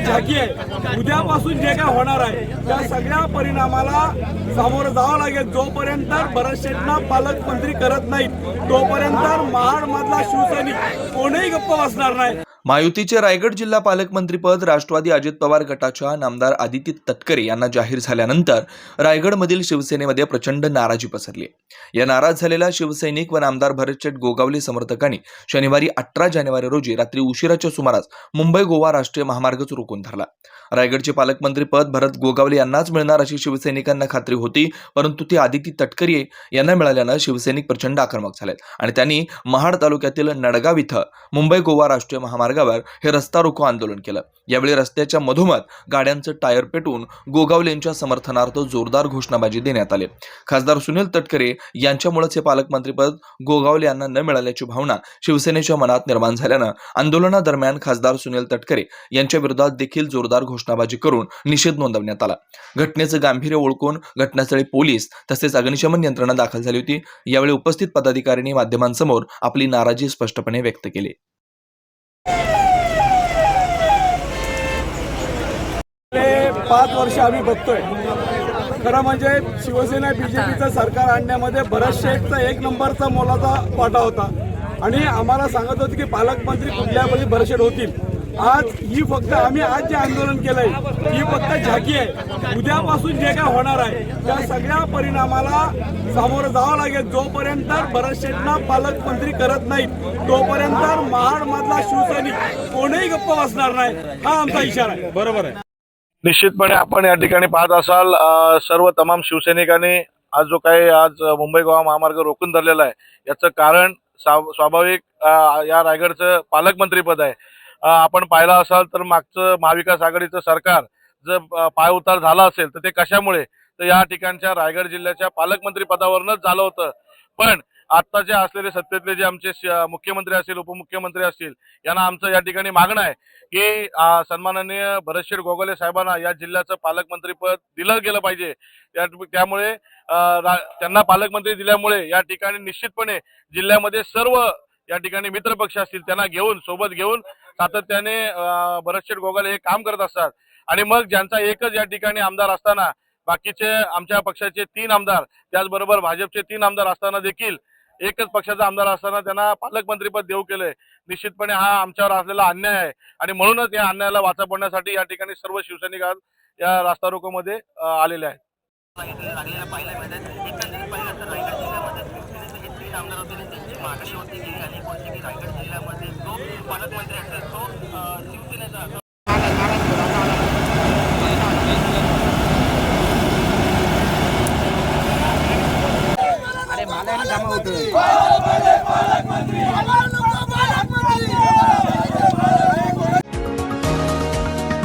झाकी आहे. उद्यापासून जे काय होणार आहे त्या सगळ्या परिणामाला सामोरं जावं लागेल. जोपर्यंत भरत शेटना पालकमंत्री करत नाहीत तोपर्यंत महाड मधला शिवसैनिक कोणीही गप्प बसणार नाही. महायुतीचे रायगड जिल्हा पालकमंत्रीपद राष्ट्रवादी अजित पवार गटाच्या नामदार आदिती तटकरे यांना जाहीर झाल्यानंतर रायगडमधील शिवसेनेमध्ये प्रचंड नाराजी पसरली. या नाराज झालेल्या शिवसैनिक व नामदार भरतशेठ गोगावले समर्थकांनी शनिवारी अठरा जानेवारी रोजी रात्री उशिराच्या सुमारास मुंबई गोवा राष्ट्रीय महामार्गच रोखून धरला. रायगडचे पालकमंत्रीपद भरत गोगावले यांनाच मिळणार अशी शिवसैनिकांना खात्री होती परंतु ती आदिती तटकरे यांना मिळाल्यानं शिवसैनिक प्रचंड आक्रमक झालेत आणि त्यांनी महाड तालुक्यातील नडगाव इथं मुंबई गोवा राष्ट्रीय महामार्ग मार्गावर हे रस्ता रोको आंदोलन केलं. यावेळी रस्त्याच्या मधोमध गाड्यांचं टायर पेटवून गोगावले यांच्या समर्थनार्थ जोरदार घोषणाबाजी देण्यात आली. खासदार सुनील तटकरे यांच्यामुळेच हे पालकमंत्रीपद गोगावले यांना न मिळाल्याची भावना शिवसेनेच्या मनात निर्माण झाल्यानं आंदोलनादरम्यान खासदार सुनील तटकरे यांच्या विरोधात देखील जोरदार घोषणाबाजी करून निषेध नोंदवण्यात आला. घटनेचं गांभीर्य ओळखून घटनास्थळी पोलीस तसेच अग्निशमन यंत्रणा दाखल झाली होती. यावेळी उपस्थित पदाधिकाऱ्यांनी माध्यमांसमोर आपली नाराजी स्पष्टपणे व्यक्त केली. पाच वर्ष आम्ही बघतोय. खरं म्हणजे शिवसेना बीजेपीचं सरकार आणण्यामध्ये बऱ्याच शेठचा एक नंबरचा मोलाचा वाटा होता. आणि आम्हाला सांगत होते की पालकमंत्री कुठल्या वेळी होतील. आज ही फक्त आम्ही आज जे आंदोलन केलंय ही फक्त झाकी आहे. उद्यापासून जे काय होणार आहे त्या सगळ्या परिणामाला सामोरं जावं लागेल. जोपर्यंत भरत शेठना पालकमंत्री करत नाहीत तोपर्यंत महाड मधला शिवसैनिक कोणीही गप्प बसणार नाही हा आमचा इशारा आहे. बरोबर आहे. निश्चितपणे आपण या ठिकाणी पाहत असाल सर्व तमाम शिवसैनिकांनी आज जो काही आज मुंबई गोवा महामार्ग रोखून धरलेला आहे याचं कारण स्वाभाविक या रायगडचं पालकमंत्रीपद आहे. आपण पाहिलं असाल तर मागचं महाविकास आघाडीचं सरकार जर पायउतार झाला असेल तर ते कशामुळे? तर या ठिकाणच्या रायगड जिल्ह्याच्या पालकमंत्री पदावरूनच झालं होतं. पण आत्ताचे असलेले सत्तेतले जे आमचे मुख्यमंत्री असतील उपमुख्यमंत्री असतील यांना आमचं या ठिकाणी मागणं आहे की सन्माननीय भरतशेठ गोगले साहेबांना या जिल्ह्याचं पालकमंत्रीपद दिलं गेलं पाहिजे. त्या- त्यामुळे त्यांना पालकमंत्री दिल्यामुळे या ठिकाणी निश्चितपणे जिल्ह्यामध्ये सर्व या ठिकाणी मित्र पक्ष असतील त्यांना घेऊन सोबत घेऊन सातत्याने भरतशेठ गोगाले हे काम करत असतात. आणि मग ज्यांचा एकच या ठिकाणी आमदार असताना बाकीचे आमच्या पक्षाचे तीन आमदार त्याचबरोबर भाजपचे तीन आमदार असताना देखील एकच पक्षाचा आमदार असताना त्यांना पालकमंत्रीपद देऊ केलंय. निश्चितपणे हा आमच्यावर असलेला अन्याय आहे. आणि म्हणूनच या अन्यायाला वाचा पडण्यासाठी या ठिकाणी सर्व शिवसैनिक आज या रास्ता रोकोमध्ये आलेले आहेत. आमदार होते त्यांची मागाशी होती गेली अनेक वर्षी की रायगड जिल्ह्यामध्ये जो पालकमंत्री असेल तो शिवसेनेचा.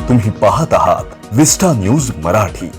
तुम्ही पाहत आहात विस्टा न्यूज़ मराठी